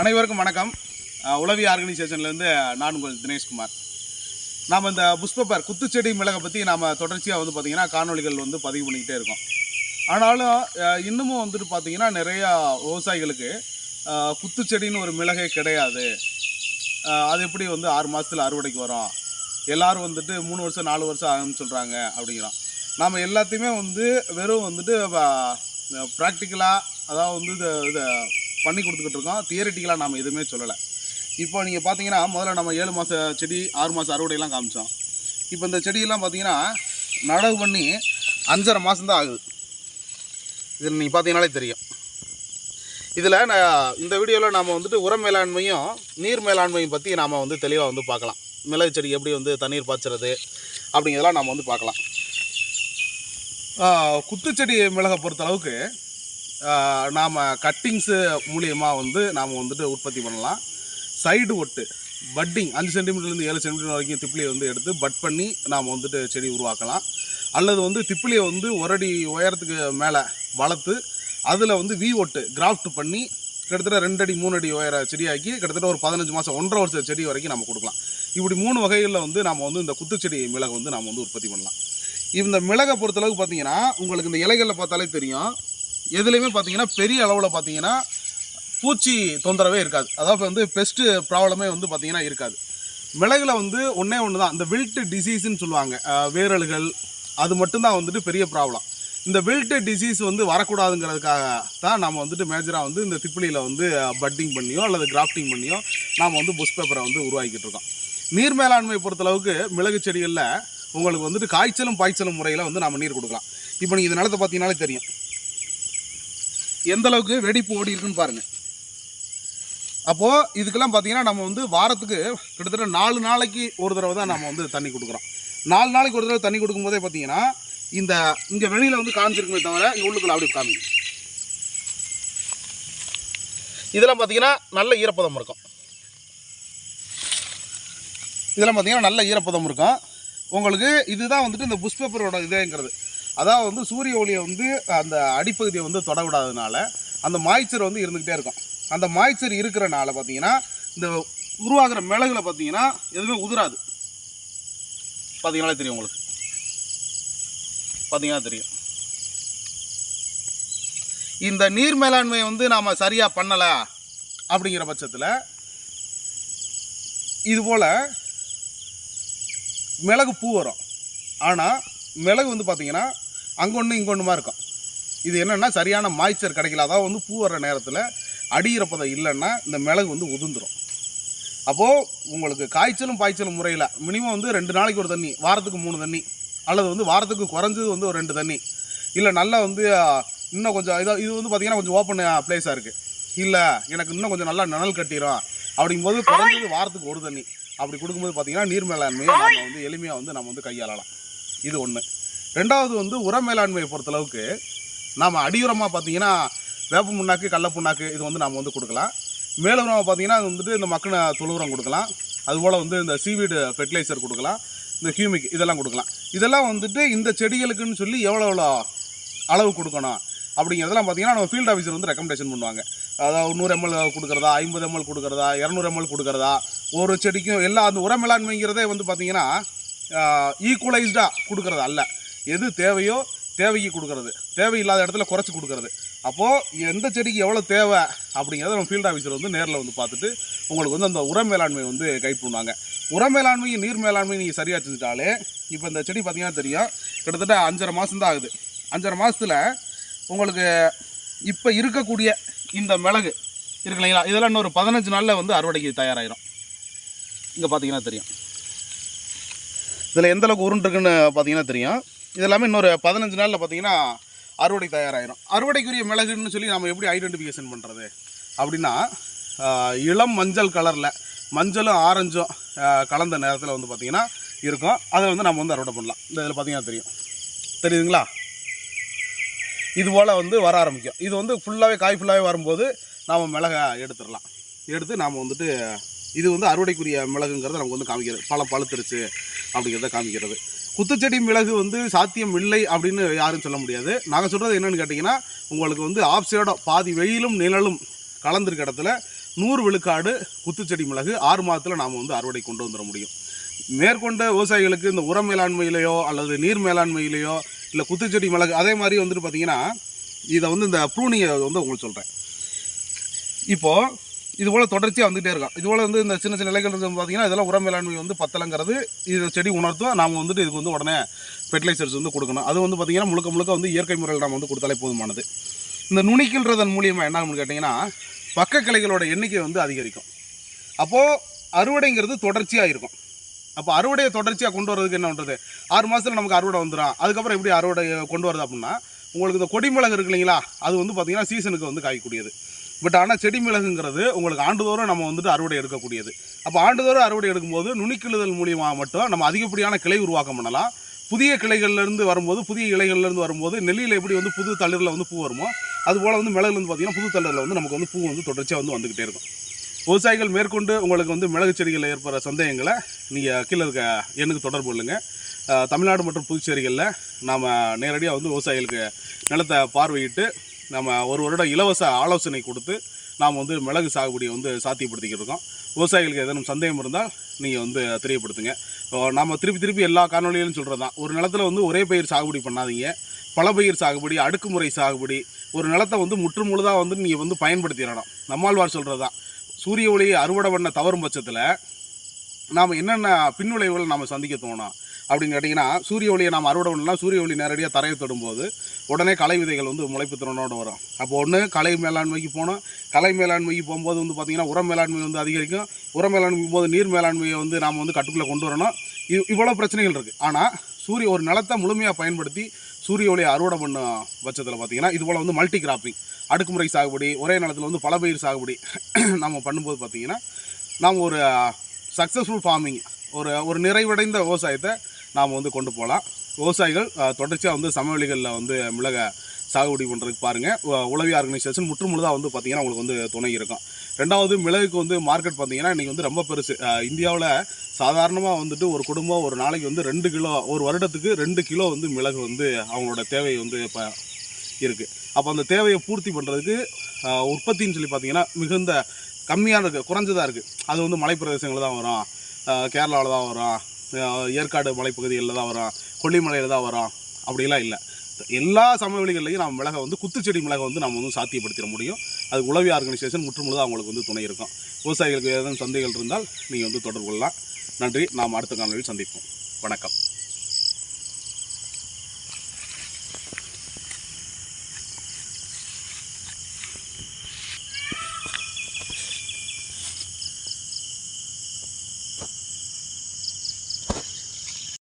அனைவருக்கும் வணக்கம். உளவி ஆர்கனைசேஷன்லேருந்து நான் உங்கள் தினேஷ்குமார். நாம் இந்த புஷ்பப்பர் குத்துச்செடி மிளகை பற்றி நாம் தொடர்ச்சியாக வந்து பார்த்திங்கன்னா காணொளிகள் வந்து பதிவு பண்ணிக்கிட்டே இருக்கோம். ஆனாலும் இன்னமும் வந்துட்டு பார்த்திங்கன்னா நிறையா விவசாயிகளுக்கு குத்துச்செடின்னு ஒரு மிளகே கிடையாது. அது எப்படி வந்து ஆறு மாதத்தில் அறுவடைக்கு வரும்? எல்லாரும் வந்துட்டு மூணு வருஷம் நாலு வருஷம் ஆகும்னு சொல்கிறாங்க அப்படிங்கிறோம். நாம் எல்லாத்தையுமே வந்து வெறும் வந்துட்டு ப்ராக்டிக்கலாக அதாவது வந்து இதை இதை பண்ணி கொடுத்துக்கிட்டு இருக்கோம். தியரிட்டிக்கலாக நாம் எதுவுமே சொல்லலை. இப்போ நீங்கள் பார்த்தீங்கன்னா முதல்ல நம்ம ஏழு மாத செடி ஆறு மாதம் அறுவடையெல்லாம் காமிச்சோம். இப்போ இந்த செடியெல்லாம் பார்த்தீங்கன்னா நடவு பண்ணி அஞ்சரை மாதம்தான் ஆகுது. இதில் நீங்கள் பார்த்தீங்கனாலே தெரியும். இதில் நான் இந்த வீடியோவில் நாம் வந்துட்டு உரம் மேலாண்மையும் நீர் மேலாண்மையும் பற்றி நாம் வந்து தெளிவாக வந்து பார்க்கலாம் மிளகு செடி எப்படி வந்து தண்ணீர் பாய்ச்சறது அப்படிங்கிறதெல்லாம் நாம் வந்து பார்க்கலாம் குத்துச்செடி மிளகை பொறுத்தளவுக்கு நாம் கட்டிங்ஸு மூலியமாக வந்து நாம் வந்துட்டு உற்பத்தி பண்ணலாம். சைடு ஒட்டு பட்டிங் அஞ்சு சென்டிமீட்டர்லேருந்து ஏழு சென்டிமீட்டர் வரைக்கும் திப்பிலியை வந்து எடுத்து பட் பண்ணி நாம் வந்துட்டு செடி உருவாக்கலாம். அல்லது வந்து திப்பிலியை வந்து ஒரு அடி உயரத்துக்கு மேலே வளர்த்து அதில் வந்து வி ஒட்டு கிராஃப்ட் பண்ணி கிட்டத்தட்ட ரெண்டடி மூணடி மூணு அடி உயர செடியாக்கி கிட்டத்தட்ட ஒரு பதினஞ்சு மாதம் ஒன்றரை வருஷம் செடி வரைக்கும் நம்ம கொடுக்கலாம். இப்படி மூணு வகைகளில் வந்து நாம் வந்து இந்த குத்துச்செடி மிளகு வந்து நாம் வந்து உற்பத்தி பண்ணலாம். இந்த மிளகை பொறுத்தளவுக்கு பார்த்தீங்கன்னா உங்களுக்கு இந்த இலைகளில் பார்த்தாலே தெரியும். எதுலேயுமே பார்த்தீங்கன்னா பெரிய அளவில் பார்த்தீங்கன்னா பூச்சி தொந்தரவே இருக்காது. அதாவது வந்து பெஸ்ட்டு ப்ராப்ளமே வந்து பார்த்தீங்கன்னா இருக்காது. மிளகில் வந்து ஒன்றே ஒன்று தான் இந்த வில்ட்டு டிசீஸ்ன்னு சொல்லுவாங்க. வேரல்கள் அது மட்டும்தான் வந்துட்டு பெரிய ப்ராப்ளம் இந்த வில்ட்டு டிசீஸ் வந்து வரக்கூடாதுங்கிறதுக்காக தான் நம்ம வந்துட்டு மேஜராக வந்து இந்த திப்பிலியில் வந்து பட்டிங் பண்ணியோ அல்லது கிராஃப்டிங் பண்ணியோ நாம் வந்து புஷ் பேப்பரை வந்து உருவாக்கிட்டு இருக்கோம். நீர் மேலாண்மை பொறுத்தளவுக்கு மிளகு செடிகளில் உங்களுக்கு வந்துட்டு காய்ச்சலும் பாய்ச்சலும் முறையில் வந்து நம்ம நீர் கொடுக்கலாம். இப்போ நீங்கள் இந்த நிலத்தை பார்த்தீங்கன்னாலே தெரியும். எந்த அளவுக்கு வெடிப்பு ஓடி இருக்குன்னு பாருங்கள் அப்போது இதுக்கெல்லாம் பார்த்தீங்கன்னா நம்ம வந்து வாரத்துக்கு கிட்டத்தட்ட நாலு நாளைக்கு ஒரு தடவை தான் நம்ம வந்து தண்ணி கொடுக்குறோம். நாலு நாளைக்கு ஒரு தடவை தண்ணி கொடுக்கும்போதே பார்த்தீங்கன்னா இந்த இங்கே வெளியில் வந்து காமிச்சிருக்குமே தவிர இங்கே உள்ளுக்குள்ள அப்படி காமி இதெல்லாம் பார்த்தீங்கன்னா நல்ல ஈரப்பதம் இருக்கும். இதெல்லாம் பார்த்தீங்கன்னா நல்ல ஈரப்பதம் இருக்கும். உங்களுக்கு இதுதான் வந்துட்டு இந்த புஷ் பேப்பரோட இதேங்கிறது. அதாவது வந்து சூரிய ஒளியை வந்து அந்த அடிப்பகுதியை வந்து தொடவிடாததுனால அந்த மாய்ச்சர் வந்து இருந்துக்கிட்டே இருக்கும். அந்த மாய்ச்சர் இருக்கிறனால பார்த்தீங்கன்னா இந்த உருவாகிற மிளகுல பார்த்தீங்கன்னா எதுவுமே உதிராது. பார்த்தீங்கன்னா தெரியும் உங்களுக்கு. பார்த்தீங்கன்னா தெரியும். இந்த நீர் மேலாண்மையை வந்து நாம் சரியாக பண்ணலை அப்படிங்கிற பட்சத்தில் இதுபோல் மிளகு பூ வரும். ஆனால் மிளகு வந்து பார்த்திங்கன்னா அங்கே ஒன்று இங்கே ஒன்றுமா இருக்கும். இது என்னென்னா சரியான மாய்ச்சர் கிடைக்கல. அதாவது வந்து பூ வர்ற நேரத்தில் அடியிறப்பதம் இல்லைன்னா இந்த மிளகு வந்து உதிர்ந்துடும் அப்போது உங்களுக்கு காய்ச்சலும் பாய்ச்சலும் முறையில் மினிமம் வந்து ரெண்டு நாளைக்கு ஒரு தண்ணி வாரத்துக்கு மூணு தண்ணி அல்லது வந்து வாரத்துக்கு குறைஞ்சது வந்து ஒரு ரெண்டு தண்ணி இல்லை நல்லா வந்து இன்னும் கொஞ்சம் இதாக இது வந்து பார்த்திங்கன்னா கொஞ்சம் ஓப்பன் பிளேஸாக இருக்குது இல்லை எனக்கு இன்னும் கொஞ்சம் நல்லா நிழல் கட்டிடும் அப்படிங்கும்போது குறைஞ்சது வாரத்துக்கு ஒரு தண்ணி. அப்படி கொடுக்கும்போது பார்த்தீங்கன்னா நீர் மேலாண்மையை நம்ம வந்து எளிமையாக வந்து நம்ம வந்து கையாளலாம். இது ஒன்று ரெண்டாவது வந்து உர மேலாண்மையை பொறுத்தளவுக்கு நாம் அடியுரமாக பார்த்தீங்கன்னா வேப்ப புண்ணாக்கு கடல புண்ணாக்கு இது வந்து நாம் வந்து கொடுக்கலாம். மேலுரமாக பார்த்தீங்கன்னா அது வந்துட்டு இந்த மக்கின தொழு உரம் கொடுக்கலாம். அதுபோல் வந்து இந்த சீவீடு ஃபெர்டிலைசர் கொடுக்கலாம். இந்த ஹியூமிக் இதெல்லாம் கொடுக்கலாம். இதெல்லாம் வந்துட்டு இந்த செடிகளுக்குன்னு சொல்லி எவ்வளோ எவ்வளோ அளவு கொடுக்கணும் அப்படிங்கிறதெல்லாம் பார்த்தீங்கன்னா நம்ம ஃபீல்ட் ஆஃபீஸர் வந்து ரெக்கமெண்டேஷன் பண்ணுவாங்க. அதாவது நூறு எம்எல் கொடுக்குறதா ஐம்பது எம்எல் கொடுக்குறதா இரநூறு எம்எல் கொடுக்குறதா ஒரு செடிக்கும் எல்லா அந்த உரமேலாண்மைங்கிறதே வந்து பார்த்தீங்கன்னா ஈக்குவலைஸ்டாக கொடுக்குறது அல்ல. எது தேவையோ தேவைக்கு கொடுக்கறது. தேவையில்லாத இடத்துல குறைச்சி கொடுக்கறது. அப்போது எந்த செடிக்கு எவ்வளோ தேவை அப்படிங்கிறத நம்ம ஃபீல்ட் ஆஃபீஸர் வந்து நேரில் வந்து பார்த்துட்டு உங்களுக்கு வந்து அந்த உர மேலாண்மை வந்து கைட் பண்ணுவாங்க. உர மேலாண்மையும் நீர் மேலாண்மை நீங்கள் சரியாக செஞ்சுட்டாலே இப்போ இந்த செடி பார்த்தீங்கன்னா தெரியும். கிட்டத்தட்ட அஞ்சரை மாதம் தான் ஆகுது. அஞ்சரை மாதத்தில் உங்களுக்கு இப்போ இருக்கக்கூடிய இந்த மிளகு இருக்கு இல்லைங்களா? இதெல்லாம் இன்னொரு பதினஞ்சு நாளில் வந்து அறுவடைக்கு தயாராகிடும் இங்கே பார்த்தீங்கன்னா தெரியும். இதில் எந்தளவுக்கு உருண்டுருக்குன்னு பார்த்தீங்கன்னா தெரியும். இது எல்லாமே இன்னொரு பதினஞ்சு நாளில் பார்த்தீங்கன்னா அறுவடை தயாராகிடும் அறுவடைக்குரிய மிளகுன்னு சொல்லி நம்ம எப்படி ஐடென்டிஃபிகேஷன் பண்ணுறது அப்படின்னா இளம் மஞ்சள் கலரில் மஞ்சளும் ஆரஞ்சும் கலந்த நேரத்தில் வந்து பார்த்திங்கன்னா இருக்கும். அதை வந்து நம்ம வந்து அறுவடை பண்ணலாம். இந்த இதில் பார்த்தீங்கன்னா தெரியும். தெரியுதுங்களா? இது போல் வந்து வர ஆரம்பிக்கும். இது வந்து ஃபுல்லாகவே காய் ஃபுல்லாகவே வரும்போது நாம் மிளகை எடுத்துடலாம். எடுத்து நாம் வந்துட்டு இது வந்து அறுவடைக்குரிய மிளகுங்கிறத நமக்கு வந்து காமிக்கிறது. பழம் பழுத்துருச்சு அப்படிங்கிறத காமிக்கிறது. குத்துச்செடி மிளகு வந்து சாத்தியம் இல்லை அப்படின்னு யாரும் சொல்ல முடியாது. நாங்கள் சொல்கிறது என்னென்னு கேட்டிங்கன்னா உங்களுக்கு வந்து ஆப்சைடோ பாதி வெயிலும் நிழலும் கலந்துருக்க இடத்துல நூறு விழுக்காடு குத்துச்செடி மிளகு ஆறு மாதத்தில் நாம் வந்து அறுவடை கொண்டு வந்துட முடியும். மேற்கொண்ட விவசாயிகளுக்கு இந்த உரம் மேலாண்மையிலையோ அல்லது நீர் மேலாண்மையிலேயோ இல்லை குத்துச்செடி மிளகு அதே மாதிரி வந்துட்டு பார்த்தீங்கன்னா இதை வந்து இந்த ப்ரூனிங்கை வந்து உங்களுக்கு சொல்கிறேன் இப்போது இது போல் தொடர்ச்சியாக வந்துகிட்டே இருக்கும். இது போல் வந்து இந்த சின்ன சின்ன இலைகள் இருந்து பார்த்தீங்கன்னா இதெல்லாம் உரம் மேலாண்மை வந்து பத்தலைங்கிறது இது செடி உணர்த்தும். நாம் வந்துட்டு இதுக்கு வந்து உடனே ஃபெர்டிலைசர்ஸ் வந்து கொடுக்கணும். அது வந்து பார்த்திங்கன்னா முழுக்க முழுக்க வந்து இயற்கை முறையில் நாம் வந்து கொடுத்தாலே போதுமானது. இந்த நுனிக்கின்றதன் மூலியமாக என்ன ஆகும்னு கேட்டிங்கன்னா பக்க கிளைகளோட எண்ணிக்கை வந்து அதிகரிக்கும். அப்போது அறுவடைங்கிறது தொடர்ச்சியாக இருக்கும். அப்போ அறுவடையை தொடர்ச்சியாக கொண்டு வரதுக்கு என்ன பண்ணுறது ஆறு மாதத்தில் நமக்கு அறுவடை வந்துடும் அதுக்கப்புறம் எப்படி அறுவடை கொண்டு வருது அப்படின்னா உங்களுக்கு இந்த கொடிமிளகு இருக்கு இல்லைங்களா அது வந்து பார்த்திங்கன்னா சீசனுக்கு வந்து காய்க்கூடியது பட் ஆனால் செடி மிளகுங்கிறது உங்களுக்கு ஆண்டுதோறும் நம்ம வந்துட்டு அறுவடை எடுக்கக்கூடியது. அப்போ ஆண்டுதோறும் அறுவடை எடுக்கும்போது நுனிக்கிழுதல் மூலியமாக மட்டும் நம்ம அதிகப்படியான கிளை உருவாக்கம் பண்ணலாம். புதிய கிளைகள்லேருந்து வரும்போது புதிய இலைகள்லேருந்து வரும்போது நெல்லியில் எப்படி வந்து புது தளிரில் வந்து பூ வருமோ அதுபோல் வந்து மிளகுலேருந்து பார்த்திங்கன்னா புது தளிரில் வந்து நமக்கு வந்து பூ வந்து தொடர்ச்சியாக வந்து வந்துக்கிட்டே இருக்கும். விவசாயிகள் மேற்கொண்டு உங்களுக்கு வந்து மிளகு செடிகளில் ஏற்படுற சந்தேகங்களை நீங்கள் கீழே இருக்க எண்ணுக்கு தொடர்பு கொள்ளுங்கள் தமிழ்நாடு மற்றும் புதுச்சேரிகளில் நாம் நேரடியாக வந்து விவசாயிகளுக்கு நிலத்தை பார்வையிட்டு நம்ம ஒரு வருடம் இலவச ஆலோசனை கொடுத்து நாம் வந்து மிளகு சாகுபடியை வந்து சாத்தியப்படுத்திக்கிட்டு இருக்கோம். விவசாயிகளுக்கு ஏதேனும் சந்தேகம் இருந்தால் நீங்கள் வந்து தெரியப்படுத்துங்க. அஹ், திருப்பி திருப்பி எல்லா காணொலியிலும் சொல்கிறது தான் ஒரு நிலத்தில் வந்து ஒரே பயிர் சாகுபடி பண்ணாதீங்க. பல பயிர் சாகுபடி அடுக்குமுறை சாகுபடி ஒரு நிலத்தை வந்து முற்று முழுதாக வந்து நீங்கள் வந்து பயன்படுத்திடணும். நம்மாழ்வார் சொல்கிறது தான் சூரிய ஒளியை அறுவடை பண்ண தவறும் பட்சத்தில் நாம் என்னென்ன பின்விளைவுகள் நாம் சந்திக்க தோணும் அப்படின்னு கேட்டிங்கன்னா சூரிய ஒளியை நாம் அறுவடை பண்ணலாம். சூரிய ஒளி நேரடியாக தரையை தொடும்போது உடனே கலை விதைகள் வந்து முளைப்பு திறனோடு வரும். அப்போ ஒன்று கலை மேலாண்மைக்கு போகணும். கலை மேலாண்மைக்கு போகும்போது வந்து பார்த்திங்கன்னா உர மேலாண்மை வந்து அதிகரிக்கும். உர மேலாண்மை போது நீர் மேலாண்மையை வந்து நாம் வந்து கட்டுக்குள்ளே கொண்டு வரணும். இவ் இவ்வளோ பிரச்சனைகள் இருக்குது ஆனால் சூரிய ஒரு நிலத்தை முழுமையாக பயன்படுத்தி சூரிய ஒளியை அறுவடை பண்ண பட்சத்தில் பார்த்திங்கன்னா இது போல் வந்து மல்டி கிராப்பிங் அடுக்குமுறை சாகுபடி ஒரே நிலத்தில் வந்து பல பயிர் சாகுபடி நம்ம பண்ணும்போது பார்த்திங்கன்னா நாம் ஒரு சக்ஸஸ்ஃபுல் ஃபார்மிங் ஒரு ஒரு நிறைவடைந்த விவசாயத்தை நாம் வந்து கொண்டு போகலாம். விவசாயிகள் தொடர்ச்சியாக வந்து சமவெளிகளில் வந்து மிளகை சாகுபடி பண்ணுறதுக்கு பாருங்கள் உளவி ஆர்கனைசேஷன் முற்றுமுழுதாக வந்து பார்த்திங்கன்னா உங்களுக்கு வந்து துணை இருக்கும். ரெண்டாவது மிளகுக்கு வந்து மார்க்கெட் பார்த்திங்கன்னா இன்றைக்கி வந்து ரொம்ப பெருசு. இந்தியாவில் சாதாரணமாக வந்துட்டு ஒரு குடும்பம் ஒரு நாளைக்கு வந்து ரெண்டு கிலோ ஒரு வருடத்துக்கு ரெண்டு கிலோ வந்து மிளகு வந்து அவங்களோட தேவை வந்து இப்போ இருக்குது அப்போ அந்த தேவையை பூர்த்தி பண்ணுறதுக்கு உற்பத்தின்னு சொல்லி பார்த்தீங்கன்னா மிகுந்த கம்மியாக இருக்குது குறைஞ்சதாக இருக்குது அது வந்து மலைப்பிரதேசங்களில் தான் வரும். கேரளாவில் தான் வரும். ஏற்காடு மலைப்பகுதிகளில் தான் வரும். கொல்லிமலையில் தான் வரும். அப்படிலாம் இல்லை. எல்லா சமவெளிகள்லையும் நம்ம மிளகை வந்து குத்துச்செடி மிளகை வந்து நம்ம வந்து சாத்தியப்படுத்திட முடியும். அதுக்கு உளவி ஆர்கனைசேஷன் முற்றுமுழுதாக அவங்களுக்கு வந்து துணை இருக்கும். விவசாயிகளுக்கு ஏதேனும் சந்தைகள் இருந்தால் நீங்கள் வந்து தொடர்பு கொள்ளலாம். நன்றி. நாம் அடுத்த காணொலியில் சந்திப்போம். வணக்கம்.